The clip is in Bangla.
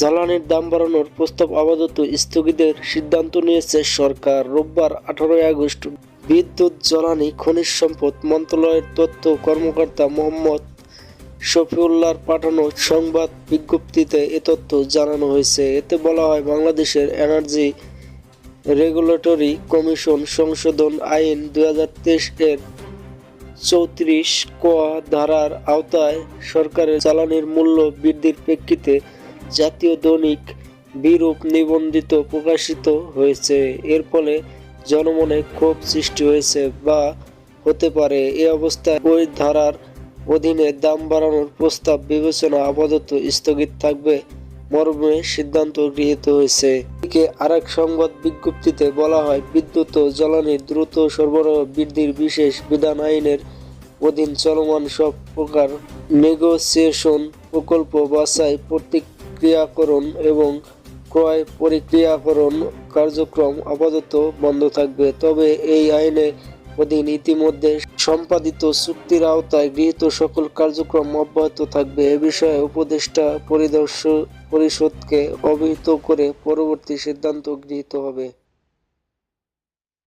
জ্বালানির দাম বাড়ানোর প্রস্তাব আপাতত স্থগিতের সিদ্ধান্ত নিয়েছে সরকার। রোববার আঠারোই আগস্ট বিদ্যুৎ, জ্বালানি, খনিজ সম্পদ মন্ত্রণালয়ের তথ্য কর্মকর্তা মোহাম্মদ শফিউল্লাহর পাঠানো সংবাদ বিজ্ঞপ্তিতে এ তথ্য জানানো হয়েছে। এতে বলা হয়, বাংলাদেশের এনার্জি রেগুলেটরি কমিশন সংশোধন আইন দুই হাজার তেইশ এর চৌত্রিশ ক ধারার আওতায় সরকারের জ্বালানির মূল্য বৃদ্ধির প্রেক্ষিতে জাতীয় দৈনিক বিরূপ নিবন্ধিত প্রকাশিত হয়েছে। এর ফলে জনমনে ক্ষোভ সৃষ্টি হয়েছে বা হতে পারে এ অবস্থায় ওই ধারার অধীনে দাম বাড়ানোর প্রস্তাব বিবেচনা আপাতত স্থগিত থাকবে মর্মে সিদ্ধান্ত গৃহীত হয়েছে। এদিকে আরেক সংবাদ বিজ্ঞপ্তিতে বলা হয়, বিদ্যুৎ ও জ্বালানি দ্রুত সরবরাহ বৃদ্ধির বিশেষ বিধান আইনের অধীন চলমান সব প্রকার নেগোসিয়েশন প্রকল্প বাছাই প্রতিক্রিয়াকরণ এবং ক্রয় প্রক্রিয়াকরণ কার্যক্রম আপাতত বন্ধ থাকবে। তবে এই আইনে অধীন ইতিমধ্যে সম্পাদিত চুক্তির আওতায় গৃহীত সকল কার্যক্রম অব্যাহত থাকবে। এ বিষয়ে উপদেষ্টা পরিদর্শ পরিষদকে অবহিত করে পরবর্তী সিদ্ধান্ত গৃহীত হবে।